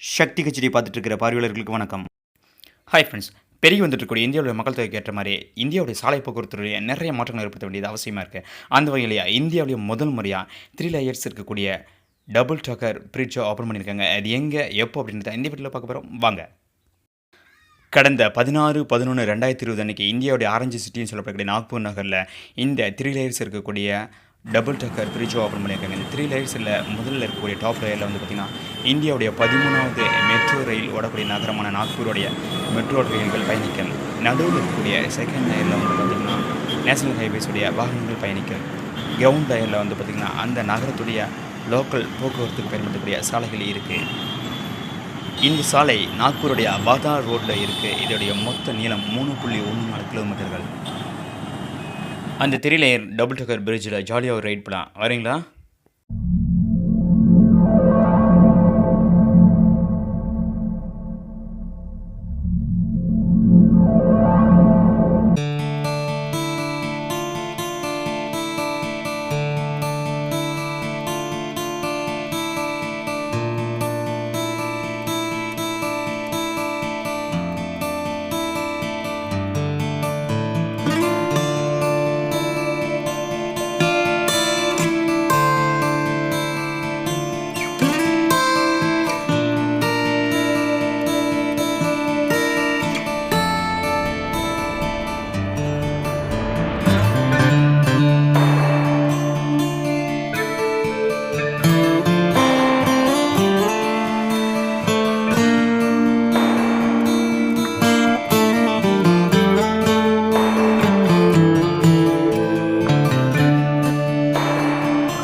சக்தி கச்சேரி பார்த்துட்டு இருக்கிற பார்வையாளர்களுக்கு வணக்கம். ஹாய் ஃப்ரெண்ட்ஸ் பெருகி வந்துட்டு இந்தியாவுடைய மக்கள் தொகைக்கு ஏற்ற மாதிரி இந்தியாவுடைய சாலை போக்குவரத்துடைய நிறைய மாற்றங்கள் ஏற்படுத்த வேண்டியது அவசியமாக இருக்குது அந்த வகையிலேயே இந்தியாவுடைய முதல் முறையாக த்ரீ லேயர்ஸ் இருக்கக்கூடிய டபுள் டக்கர் பிரிட்ஜை ஓப்பன் பண்ணியிருக்காங்க. அது எங்கே எப்போ அப்படின்றத இந்த வீட்டில் பார்க்க போகிறோம் வாங்க. கடந்த பதினாறு பதினொன்று ரெண்டாயிரத்தி இருபது அன்றைக்கி இந்தியாவுடைய ஆரஞ்சு சிட்டின்னு சொல்லப்படக்கூடிய நாக்பூர் நகரில் இந்த த்ரீ லேயர்ஸ் இருக்கக்கூடிய டபுள் டக்கர் பிரிட்ஜ் ஓப்பன் பண்ணியிருக்காங்க. இந்த த்ரீ லேயர்ஸில் முதலில் இருக்கக்கூடிய டாப் லேயரில் வந்து பார்த்திங்கன்னா இந்தியாவுடைய பதிமூணாவது மெட்ரோ ரயில் ஓடக்கூடிய நகரமான நாக்பூருடைய மெட்ரோ ரயில்கள் பயணிக்கும் நடுவில் இருக்கக்கூடிய செகண்ட் லேயரில் வந்து பார்த்திங்கன்னா நேஷனல் ஹைவேஸுடைய வாகனங்கள் பயணிக்கும் கிரவுண்ட் லேயரில் வந்து பார்த்திங்கன்னா அந்த நகரத்துடைய லோக்கல் போக்குவரத்துக்கு பயன்படுத்தக்கூடிய சாலைகள் இருக்குது இந்த சாலை நாக்பூருடைய பாதா ரோட்டில் இருக்குது இதோடைய மொத்த நீளம் மூணு புள்ளி ஒன்று நாலு கிலோமீட்டர்கள் அந்த த்ரீ லேயர் டபுள் டக்கர் பிரிட்ஜில் ஜாலியாக ஒரு ரைட் போகலாம் வரீங்களா?